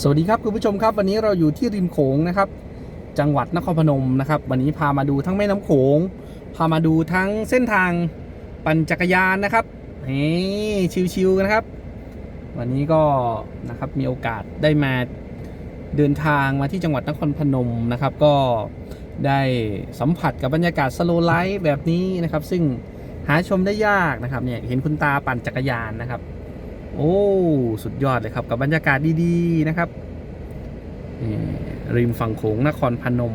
สวัสดีครับคุณผู้ชมครับ วันนี้เราอยู่ที่ริมโขงนะครับ จังหวัดนครพนมนะครับ วันนี้พามาดูทั้งแม่น้ำโขง พามาดูทั้งเส้นทางปั่นจักรยานนะครับนี่ชิวๆนะครับ วันนี้ก็นะครับมีโอกาสได้มาเดินทางมาที่จังหวัดนครพนมนะครับ ก็ได้สัมผัสกับบรรยากาศสโลไลฟ์แบบนี้นะครับ ซึ่งหาชมได้ยากนะครับเนี่ยเห็นคุณตาปั่นจักรยานนะครับ โอ้ สุดยอดเลยครับ กับบรรยากาศดีๆนะครับนี่ริมฝั่งโขงนครพนม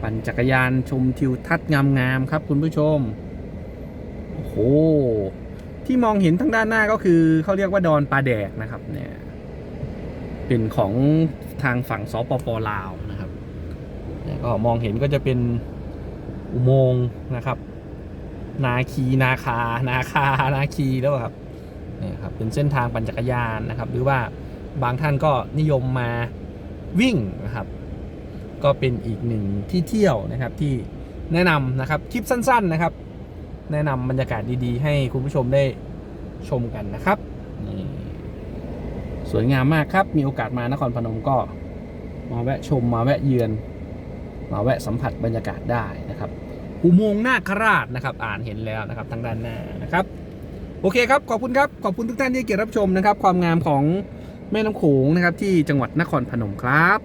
ปั่นจักรยานชมทิวทัศน์งามๆครับคุณผู้ชม โอ้โห ที่มองเห็นทางด้านหน้าก็คือเขาเรียกว่าดอนปลาแดกนะครับเนี่ยเป็นของทางฝั่งสปปลาวนะครับก็มองเห็นก็จะเป็นอุโมงค์นะครับ นาคีนาคา นาคา นาคีแล้วครับ นี่ครับเป็นเส้นทางปั่นจักรยานนะครับ หรือว่าบางท่านก็นิยมมาวิ่งนะครับ ก็เป็นอีกหนึ่งที่เที่ยวนะครับที่แนะนำนะครับคลิปสั้น ๆนะครับ แนะนำบรรยากาศดีๆ ให้คุณผู้ชมได้ชมกันนะครับนี่สวยงามมากครับ มีโอกาสมานครพนมก็มาแวะชมมาแวะเยือน มาแวะสัมผัสบรรยากาศได้นะครับอุโมงค์นาคราชนะครับ อ่านเห็นแล้วนะครับทางด้านหน้านะครับ โอเคครับ ขอบคุณครับ ขอบคุณทุกท่านที่เกียรติรับชมนะครับ ความงามของแม่น้ำโขงนะครับที่จังหวัดนครพนมครับ